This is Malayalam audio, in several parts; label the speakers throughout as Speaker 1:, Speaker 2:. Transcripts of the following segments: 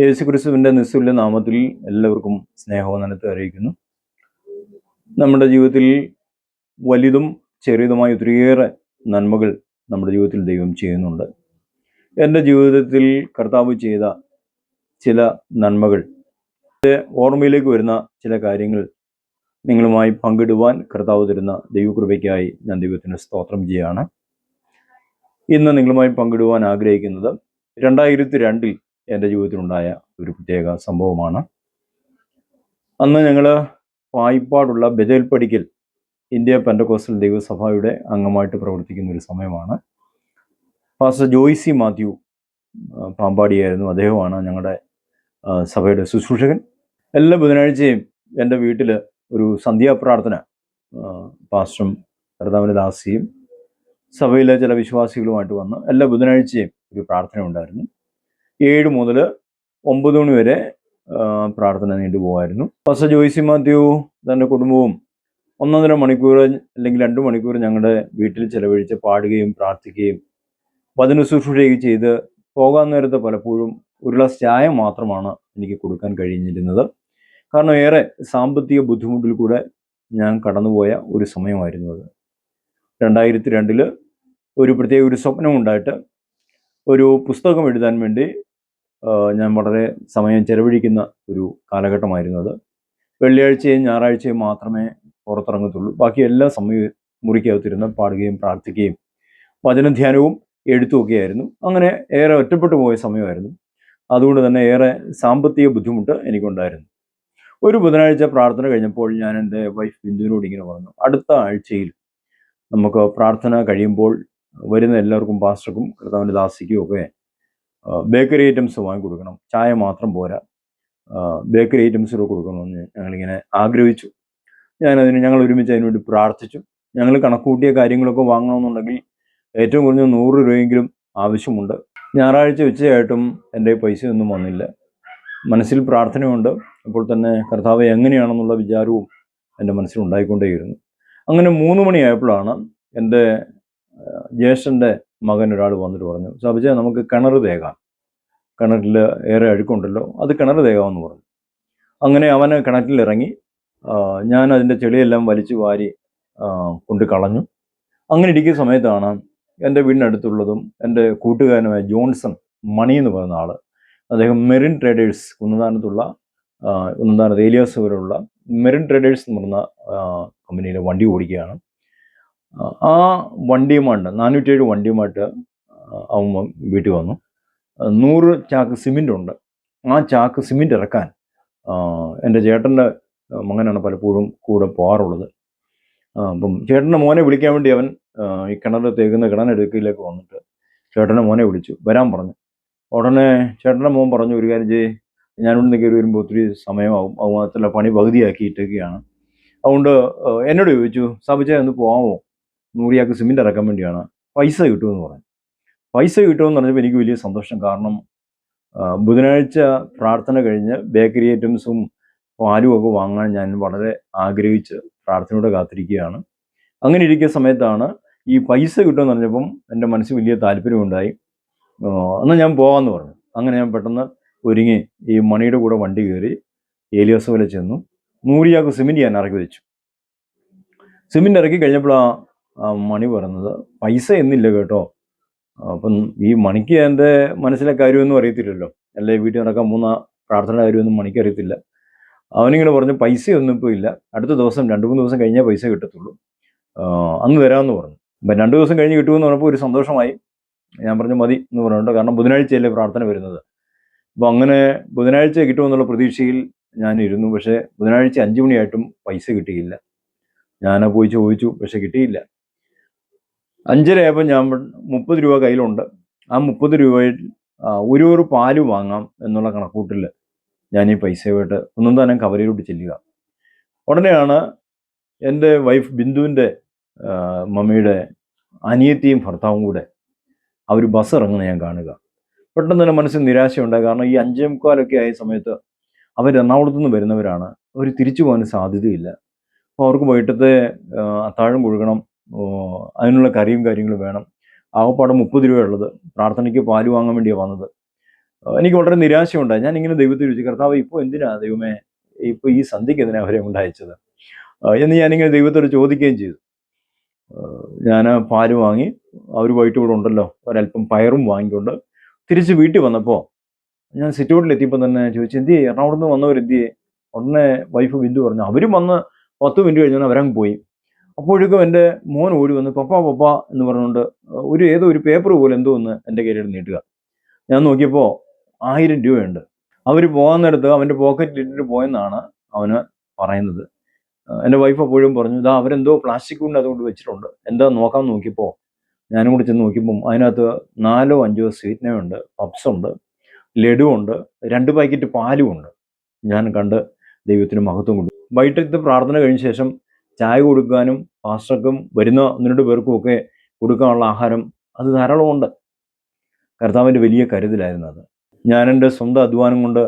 Speaker 1: യേശു ക്രിസ്തുവിന്റെ നിസ്തുല്യ നാമത്തിൽ എല്ലാവർക്കും സ്നേഹവന്ദനത്തെ അറിയിക്കുന്നു. നമ്മുടെ ജീവിതത്തിൽ വലുതും ചെറിയതുമായ ഒത്തിരിയേറെ നന്മകൾ നമ്മുടെ ജീവിതത്തിൽ ദൈവം ചെയ്യുന്നുണ്ട്. എന്റെ ജീവിതത്തിൽ കർത്താവ് ചെയ്ത ചില നന്മകൾ ഓർമ്മയിലേക്ക് വരുന്ന ചില കാര്യങ്ങൾ നിങ്ങളുമായി പങ്കിടുവാൻ കർത്താവ് തരുന്ന ദൈവകൃപയ്ക്കായി ഞാൻ ദൈവത്തിന് സ്തോത്രം ചെയ്യുകയാണ്. ഇന്ന് നിങ്ങളുമായി പങ്കിടുവാൻ ആഗ്രഹിക്കുന്നത് രണ്ടായിരത്തി രണ്ടിൽ എന്റെ ജീവിതത്തിലുണ്ടായ ഒരു പ്രത്യേക സംഭവമാണ്. അന്ന് ഞങ്ങൾ വായ്പാടുള്ള ബജേൽപ്പടിക്കൽ ഇന്ത്യ പെൻഡകോസ്റ്റൽ ദൈവസഭയുടെ അംഗമായിട്ട് പ്രവർത്തിക്കുന്ന ഒരു സമയമാണ്. ഫാസ്റ്റർ ജോയ്സി മാത്യു പാമ്പാടിയായിരുന്നു അദ്ദേഹമാണ് ഞങ്ങളുടെ സഭയുടെ ശുശ്രൂഷകൻ. എല്ലാ ബുധനാഴ്ചയും എന്റെ വീട്ടിൽ ഒരു സന്ധ്യാപ്രാർത്ഥന പാസ്റ്ററും കർത്താവിന്റെ ദാസിയും സഭയിലെ ചില വിശ്വാസികളുമായിട്ട് വന്ന് എല്ലാ ബുധനാഴ്ചയും ഒരു പ്രാർത്ഥന ഉണ്ടായിരുന്നു. ഏഴ് മുതൽ ഒമ്പത് മണി വരെ പ്രാർത്ഥന നീണ്ടു പോകുമായിരുന്നു പസ ജോയ്സി മാത്യു തന്റെ കുടുംബവും ഒന്നൊന്നര മണിക്കൂർ അല്ലെങ്കിൽ രണ്ട് മണിക്കൂർ ഞങ്ങളുടെ വീട്ടിൽ ചിലവഴിച്ച് പാടുകയും പ്രാർത്ഥിക്കുകയും വചന ശുശ്രൂഷയും ചെയ്ത് പോകാൻ നേരത്തെ പലപ്പോഴും ഒരു ഗ്ലാസ് ചായ മാത്രമാണ് എനിക്ക് കൊടുക്കാൻ കഴിഞ്ഞിരുന്നത്. കാരണം ഏറെ സാമ്പത്തിക ബുദ്ധിമുട്ടിൽ കൂടെ ഞാൻ കടന്നുപോയ ഒരു സമയമായിരുന്നു അത്. രണ്ടായിരത്തി രണ്ടിൽ ഒരു പ്രത്യേക ഒരു സ്വപ്നമുണ്ടായിട്ട് ഒരു പുസ്തകം എഴുതാൻ വേണ്ടി ഞാൻ വളരെ സമയം ചെലവഴിക്കുന്ന ഒരു കാലഘട്ടമായിരുന്നു അത്. വെള്ളിയാഴ്ചയും ഞായറാഴ്ചയും മാത്രമേ പുറത്തിറങ്ങത്തുള്ളൂ. ബാക്കി എല്ലാ സമയവും മുറിക്കകത്തിരുന്ന് പാടുകയും പ്രാർത്ഥിക്കുകയും വചനധ്യാനവും എഴുത്തുമൊക്കെ ആയിരുന്നു അങ്ങനെ ഏറെ ഒറ്റപ്പെട്ടു പോയ സമയമായിരുന്നു. അതുകൊണ്ട് തന്നെ ഏറെ സാമ്പത്തിക ബുദ്ധിമുട്ട് എനിക്കുണ്ടായിരുന്നു. ഒരു ബുധനാഴ്ച പ്രാർത്ഥന കഴിഞ്ഞപ്പോൾ ഞാൻ എന്റെ വൈഫ് ബിന്ദുവിനോട് ഇങ്ങനെ പറഞ്ഞു അടുത്ത ആഴ്ചയിൽ നമുക്ക് പ്രാർത്ഥന കഴിയുമ്പോൾ വരുന്ന എല്ലാവർക്കും പാസ്റ്റർക്കും കർത്താവിന്റെ ദാസിക്കും ഒക്കെ ബേക്കറി ഐറ്റംസ് വാങ്ങി കൊടുക്കണം ചായ മാത്രം പോരാ. ബേക്കറി ഐറ്റംസ് കൂടെ കൊടുക്കണമെന്ന് ഞങ്ങളിങ്ങനെ ആഗ്രഹിച്ചു. ഞാനതിന് ഞങ്ങൾ ഒരുമിച്ച് അതിനുവേണ്ടി പ്രാർത്ഥിച്ചു. ഞങ്ങൾ കണക്കൂട്ടിയ കാര്യങ്ങളൊക്കെ വാങ്ങണമെന്നുണ്ടെങ്കിൽ ഏറ്റവും കുറഞ്ഞ നൂറ് രൂപയെങ്കിലും ആവശ്യമുണ്ട്. ഞായറാഴ്ച ഉച്ചയായിട്ടും എന്റെ പൈസയൊന്നും വന്നില്ല. മനസ്സിൽ പ്രാർത്ഥനയുണ്ട്. അപ്പോൾ തന്നെ കർത്താവ് എങ്ങനെയാണെന്നുള്ള വിചാരവും എന്റെ മനസ്സിൽ ഉണ്ടായിക്കൊണ്ടേയിരുന്നു. അങ്ങനെ മൂന്ന് മണിയായപ്പോഴാണ് എന്റെ ജ്യേഷ്ഠന്റെ മകൻ ഒരാൾ വന്നിട്ട് പറഞ്ഞു സബിജ നമുക്ക് കിണർ തേകാം. കിണറ്റിൽ ഏറെ അഴുക്കുണ്ടല്ലോ അത് കിണർ തേകാമെന്ന് പറഞ്ഞു. അങ്ങനെ അവന് കിണറ്റിലിറങ്ങി ഞാൻ അതിന്റെ ചെളിയെല്ലാം വലിച്ചു വാരി കൊണ്ട് കളഞ്ഞു. അങ്ങനെ ഇരിക്കുന്ന സമയത്താണ് എന്റെ വീടിനടുത്തുള്ളതും എന്റെ കൂട്ടുകാരനുമായ ജോൺസൺ മണി എന്ന് പറയുന്ന ആൾ അദ്ദേഹം മെറിൻ ട്രേഡേഴ്സ് കുന്നദാനത്തുള്ള കുന്നദാനത്ത് ഏലിയാസ് വരെയുള്ള മെറിൻ ട്രേഡേഴ്സ് എന്ന് പറയുന്ന കമ്പനിയിലെ വണ്ടി ഓടിക്കുകയാണ്. ആ, വണ്ടിയുമായിട്ട് നാനൂറ്റേഴ് വണ്ടിയുമായിട്ട് അവൻ വീട്ടിൽ വന്നു. നൂറ് ചാക്ക് സിമെന്റ് ഉണ്ട് ആ ചാക്ക് സിമെന്റ് ഇറക്കാൻ എന്റെ ചേട്ടന്റെ മകനാണ് പലപ്പോഴും കൂടെ പോകാറുള്ളത്. അപ്പം ചേട്ടന്റെ മോനെ വിളിക്കാൻ വേണ്ടി അവൻ ഈ കിണർ തേക്കുന്ന കിണറെടുക്കയിലേക്ക് വന്നിട്ട് ചേട്ടന്റെ മോനെ വിളിച്ചു. വരാൻ പറഞ്ഞു. ഉടനെ ചേട്ടന്റെ മോൻ പറഞ്ഞു ഒരു കാര്യം ചെയ്യ്. ഞാനിവിടെ നിന്ന് കയറി വരുമ്പോൾ ഒത്തിരി സമയമാവും. അത് മാത്രമല്ല പണി പകുതിയാക്കിയിട്ടൊക്കെയാണ്. അതുകൊണ്ട് എന്നോട് ചോദിച്ചു സബിച്ച ഒന്ന് പോകാമോ? നൂറിയാക്ക് സിമെന്റ് ഇറക്കാൻ വേണ്ടിയാണ് പൈസ കിട്ടുമെന്ന് പറഞ്ഞു. പൈസ കിട്ടുമെന്ന് പറഞ്ഞപ്പോൾ എനിക്ക് വലിയ സന്തോഷം. കാരണം ബുധനാഴ്ച പ്രാർത്ഥന കഴിഞ്ഞ് ബേക്കറി ഐറ്റംസും പാലും ഒക്കെ വാങ്ങാൻ ഞാൻ വളരെ ആഗ്രഹിച്ച് പ്രാർത്ഥനയോടെ കാത്തിരിക്കുകയാണ്. അങ്ങനെ ഇരിക്കുന്ന സമയത്താണ് ഈ പൈസ കിട്ടുമെന്ന് പറഞ്ഞപ്പം എന്റെ മനസ്സിൽ വലിയ താല്പര്യമുണ്ടായി എന്നാൽ ഞാൻ പോകാമെന്ന് പറഞ്ഞു. അങ്ങനെ ഞാൻ പെട്ടെന്ന് ഒരുങ്ങി ഈ മണിയുടെ കൂടെ വണ്ടി കയറി ഏലിയാസ് വരെ ചെന്നു. നൂറിയാക്ക് സിമെന്റ് ഞാൻ ഇറക്കി വെച്ചു. സിമെന്റ് ഇറക്കി കഴിഞ്ഞപ്പോഴാണ് ആ മണി പറഞ്ഞത്. പൈസ എന്നില്ല കേട്ടോ. അപ്പം ഈ മണിക്ക് എന്റെ മനസ്സിലെ കാര്യമൊന്നും അറിയത്തില്ലല്ലോ. അല്ലെ വീട്ടിൽ നടക്കാൻ മൂന്ന പ്രാർത്ഥന കാര്യമൊന്നും മണിക്ക് അറിയത്തില്ല. അവനിങ്ങനെ പറഞ്ഞു പൈസയൊന്നും ഇപ്പോൾ ഇല്ല. അടുത്ത ദിവസം രണ്ട് മൂന്ന് ദിവസം കഴിഞ്ഞാൽ പൈസ കിട്ടത്തുള്ളൂ. അന്ന് തരാമെന്ന് പറഞ്ഞു. അപ്പം രണ്ട് ദിവസം കഴിഞ്ഞ് കിട്ടുമെന്ന് പറഞ്ഞപ്പോൾ ഒരു സന്തോഷമായി. ഞാൻ പറഞ്ഞു മതി എന്ന് പറഞ്ഞിട്ട് കാരണം ബുധനാഴ്ചയല്ലേ പ്രാർത്ഥന വരുന്നത്. അപ്പോൾ അങ്ങനെ ബുധനാഴ്ച കിട്ടുമെന്നുള്ള പ്രതീക്ഷയിൽ ഞാൻ ഇരുന്നു. പക്ഷേ ബുധനാഴ്ച അഞ്ച് മണിയായിട്ടും പൈസ കിട്ടിയില്ല. ഞാൻ പോയി ചോദിച്ചു പക്ഷെ കിട്ടിയില്ല? അഞ്ചരയായപ്പോൾ ഞാൻ മുപ്പത് രൂപ കയ്യിലുണ്ട്. ആ മുപ്പത് രൂപയിൽ ഒരു ഒരു പാൽ വാങ്ങാം എന്നുള്ള കണക്കൂട്ടിൽ ഞാൻ ഈ പൈസയുമായിട്ട് ഒന്നും തന്നെ കവലയിലോട്ട് ചെല്ലുക. ഉടനെയാണ് എന്റെ വൈഫ് ബിന്ദുവിന്റെ മമ്മിയുടെ അനിയത്തിയും ഭർത്താവും കൂടെ അവർ ബസ് ഇറങ്ങുന്ന ഞാൻ കാണുക. പെട്ടെന്ന് തന്നെ മനസ്സിൽ നിരാശയുണ്ടായി. കാരണം ഈ അഞ്ചേ മുക്കാലൊക്കെ ആയ സമയത്ത് അവർ എറണാകുളത്ത് നിന്ന് വരുന്നവരാണ്. അവർ തിരിച്ചു പോകാൻ സാധ്യതയില്ല. അപ്പോൾ അവർക്ക് വൈകിട്ടത്തെ അത്താഴം കൊടുക്കണം ഓ, അതിനുള്ള കറിയും കാര്യങ്ങളും വേണം. ആകപ്പാടെ മുപ്പത് രൂപ ഉള്ളത് പ്രാർത്ഥനയ്ക്ക് പാൽ വാങ്ങാൻ വേണ്ടിയാണ് വന്നത്. എനിക്ക് വളരെ നിരാശയുണ്ടായി. ഞാൻ ഇങ്ങനെ ദൈവത്തെ ചോദിച്ചു കർത്താവ് ഇപ്പോൾ എന്തിനാ ദൈവമേ ഇപ്പോൾ ഈ സന്ധ്യയ്ക്ക് എന്തിനാ അവരെ ഉണ്ടായത് എന്ന് ഞാനിങ്ങനെ ദൈവത്തോട് ചോദിക്കുകയും ചെയ്തു. ഞാൻ പാൽ വാങ്ങി അവർ വൈകിട്ട് ഇവിടെ ഉണ്ടല്ലോ. ഒരല്പം പയറും വാങ്ങിക്കൊണ്ട് തിരിച്ച് വീട്ടിൽ വന്നപ്പോൾ ഞാൻ സിറ്റൗട്ടിൽ എത്തിയപ്പോൾ തന്നെ ചോദിച്ചു എന്ത് ചെയ്യേ എറണാകുളത്ത് നിന്ന് വന്നവർ എന്ത് ചെയ്യേ ഉടനെ വൈഫ് ബിന്ദു പറഞ്ഞു അവരും വന്ന് പത്ത് മിനിറ്റ് കഴിഞ്ഞാൽ അവരങ്ങ് പോയി. അപ്പോഴേക്കും എന്റെ മോൻ ഓടി വന്ന് പപ്പ പപ്പ എന്ന് പറഞ്ഞുകൊണ്ട് ഒരു ഏതോ ഒരു പേപ്പർ പോലെ എന്തോ ഒന്ന് എന്റെ കയ്യിൽ നീട്ടുക. ഞാൻ നോക്കിയപ്പോൾ ആയിരം രൂപയുണ്ട്. അവർ പോകുന്നിടത്ത് അവന്റെ പോക്കറ്റിൽ ഇട്ടിട്ട് പോയെന്നാണ് അവന് പറയുന്നത്. എന്റെ വൈഫ് അപ്പോഴും പറഞ്ഞു ഇതാ അവരെന്തോ പ്ലാസ്റ്റിക് കൊണ്ട് അതുകൊണ്ട് വെച്ചിട്ടുണ്ട്. എന്താ നോക്കാൻ നോക്കിയപ്പോൾ ഞാനും കൂടി ചെന്ന് നോക്കിയപ്പം അതിനകത്ത് നാലോ അഞ്ചോ സ്വീറ്റ്നയുണ്ട് പപ്സ് ഉണ്ട് രണ്ട് പാക്കറ്റ് പാലും ഉണ്ട്. ഞാൻ കണ്ട് ദൈവത്തിന് മഹത്വം കൊടുത്തു. വൈകിട്ടത്തെ പ്രാർത്ഥന കഴിഞ്ഞ ശേഷം ചായ കൊടുക്കാനും പാസ്റ്റർക്കും വരുന്ന ഒന്നിരണ്ട് പേർക്കും ഒക്കെ കൊടുക്കാനുള്ള ആഹാരം അത് ധാരാളമുണ്ട്. കർത്താവിന്റെ വലിയ കരുതലായിരുന്നു അത്. ഞാൻ എന്റെ സ്വന്തം അധ്വാനം കൊണ്ട്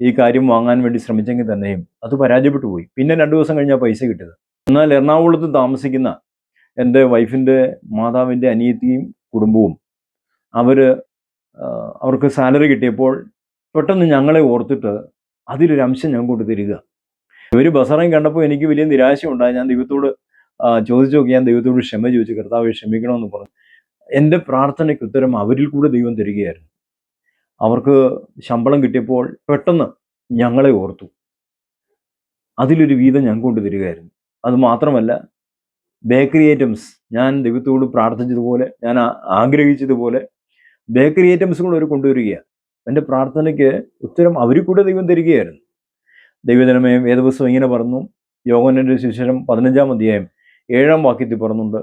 Speaker 1: ഈ കാര്യം വാങ്ങാൻ വേണ്ടി ശ്രമിച്ചെങ്കിൽ തന്നെയും അത് പരാജയപ്പെട്ടു പോയി. പിന്നെ രണ്ട് ദിവസം കഴിഞ്ഞാൽ പൈസ കിട്ടിയത്. എന്നാൽ എറണാകുളത്ത് താമസിക്കുന്ന എന്റെ വൈഫിന്റെ മാതാവിന്റെ അനിയത്തിയും കുടുംബവും അവർ അവർക്ക് സാലറി കിട്ടിയപ്പോൾ പെട്ടെന്ന് ഞങ്ങളെ ഓർത്തിട്ട് അതിലൊരംശം കൊണ്ട് തരിക ഇവർ ബസറയും കണ്ടപ്പോൾ എനിക്ക് വലിയ നിരാശ ഉണ്ടായി. ഞാൻ ദൈവത്തോട് ചോദിച്ചു നോക്കി. ഞാൻ ദൈവത്തോട് ക്ഷമ ചോദിച്ചു. കർത്താവ് ക്ഷമിക്കണമെന്ന് പറഞ്ഞു. എന്റെ പ്രാർത്ഥനയ്ക്ക് ഉത്തരം അവരിൽ കൂടെ ദൈവം തരികയായിരുന്നു. അവർക്ക് ശമ്പളം കിട്ടിയപ്പോൾ പെട്ടെന്ന് ഞങ്ങളെ ഓർത്തു. അതിലൊരു വീതം ഞാൻ കൊണ്ട് തരികയായിരുന്നു. അത് മാത്രമല്ല ബേക്കറി ഐറ്റംസ് ഞാൻ ദൈവത്തോട് പ്രാർത്ഥിച്ചതുപോലെ ഞാൻ ആഗ്രഹിച്ചതുപോലെ ബേക്കറി ഐറ്റംസ് കൂടെ അവർ കൊണ്ടുവരികയാണ്. എന്റെ പ്രാർത്ഥനയ്ക്ക് ഉത്തരം അവരിൽ കൂടെ ദൈവം തരികയായിരുന്നു. ദൈവജനമേ വേദപുസ്തകം ഇങ്ങനെ പറഞ്ഞു യോഗനന്റെ സുവിശേഷം പതിനഞ്ചാം അധ്യായം ഏഴാം വാക്യത്തിൽ പറഞ്ഞുണ്ട്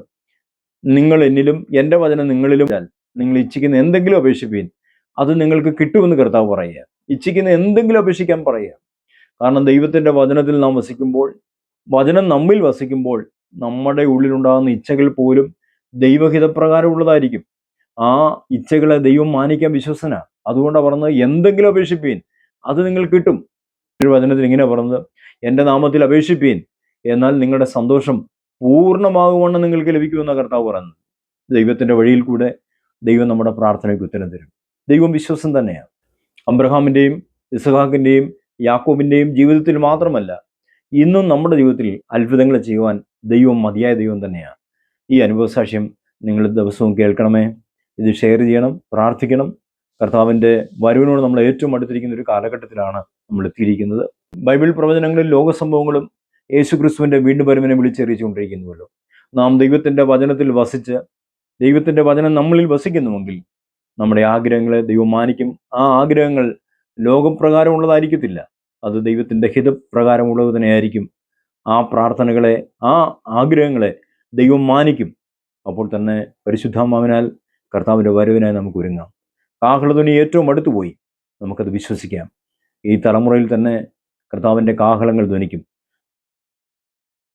Speaker 1: നിങ്ങൾ എന്നിലും എന്റെ വചനം നിങ്ങളിലും നിങ്ങൾ ഇച്ഛിക്കുന്ന എന്തെങ്കിലും അപേക്ഷിപ്പീൻ അത് നിങ്ങൾക്ക് കിട്ടുമെന്ന് കർത്താവ് പറയുക. ഇച്ഛിക്കുന്ന എന്തെങ്കിലും അപേക്ഷിക്കാൻ പറയുക. കാരണം ദൈവത്തിന്റെ വചനത്തിൽ നാം വസിക്കുമ്പോൾ വചനം നമ്മിൽ വസിക്കുമ്പോൾ നമ്മുടെ ഉള്ളിലുണ്ടാകുന്ന ഇച്ഛകൾ പോലും ദൈവഹിതപ്രകാരമുള്ളതായിരിക്കും. ആ ഇച്ഛകളെ ദൈവം മാനിക്കാൻ വിശ്വസന അതുകൊണ്ടാണ് പറഞ്ഞത് എന്തെങ്കിലും അപേക്ഷിപ്പീൻ അത് നിങ്ങൾ കിട്ടും. ഒരു വചനത്തിൽ ഇങ്ങനെ പറഞ്ഞത് എന്റെ നാമത്തിൽ അപേക്ഷിപ്പീൻ എന്നാൽ നിങ്ങളുടെ സന്തോഷം പൂർണമാകുവണ്ണം നിങ്ങൾക്ക് ലഭിക്കുമെന്ന കർത്താവ് പറയുന്നത്. ദൈവത്തിന്റെ വഴിയിൽ കൂടെ ദൈവം നമ്മുടെ പ്രാർത്ഥനയ്ക്ക് ഉത്തരം തരും. ദൈവം വിശ്വസം തന്നെയാണ്. അബ്രഹാമിന്റെയും ഇസഹാക്കിന്റെയും യാക്കോബിന്റെയും ജീവിതത്തിൽ മാത്രമല്ല ഇന്നും നമ്മുടെ ജീവിതത്തിൽ അത്ഭുതങ്ങൾ ചെയ്യുവാൻ ദൈവം മതിയായ ദൈവം തന്നെയാണ്. ഈ അനുഭവസാക്ഷ്യം നിങ്ങൾ ദിവസവും കേൾക്കണമേ. ഇത് ഷെയർ ചെയ്യണം പ്രാർത്ഥിക്കണം. കർത്താവിന്റെ വരവിനോട് നമ്മൾ ഏറ്റവും അടുത്തിരിക്കുന്ന ഒരു കാലഘട്ടത്തിലാണ് നമ്മൾ എത്തിയിരിക്കുന്നത്. ബൈബിൾ പ്രവചനങ്ങളിൽ ലോക സംഭവങ്ങളും യേശു ക്രിസ്തുവിന്റെ വീണ്ടും വരവിനെ വിളിച്ചറിയിച്ചുകൊണ്ടിരിക്കുന്നുവല്ലോ. നാം ദൈവത്തിന്റെ വചനത്തിൽ വസിച്ച് ദൈവത്തിന്റെ വചനം നമ്മളിൽ വസിക്കുന്നുവെങ്കിൽ നമ്മുടെ ആഗ്രഹങ്ങളെ ദൈവം മാനിക്കും. ആ ആഗ്രഹങ്ങൾ ലോകപ്രകാരമുള്ളതായിരിക്കത്തില്ല അത് ദൈവത്തിന്റെ ഹിതപ്രകാരമുള്ളത് തന്നെയായിരിക്കും. ആ പ്രാർത്ഥനകളെ ആ ആഗ്രഹങ്ങളെ ദൈവം മാനിക്കും. അപ്പോൾ തന്നെ പരിശുദ്ധമാവിനാൽ കർത്താവിന്റെ വരവിനായി നമുക്ക് ഒരുങ്ങാം. കാഹളധ്വനി ഏറ്റവും അടുത്തുപോയി. നമുക്കത് വിശ്വസിക്കാം. ഈ തലമുറയിൽ തന്നെ കർത്താവിന്റെ കാഹളങ്ങൾ ധ്വനിക്കും.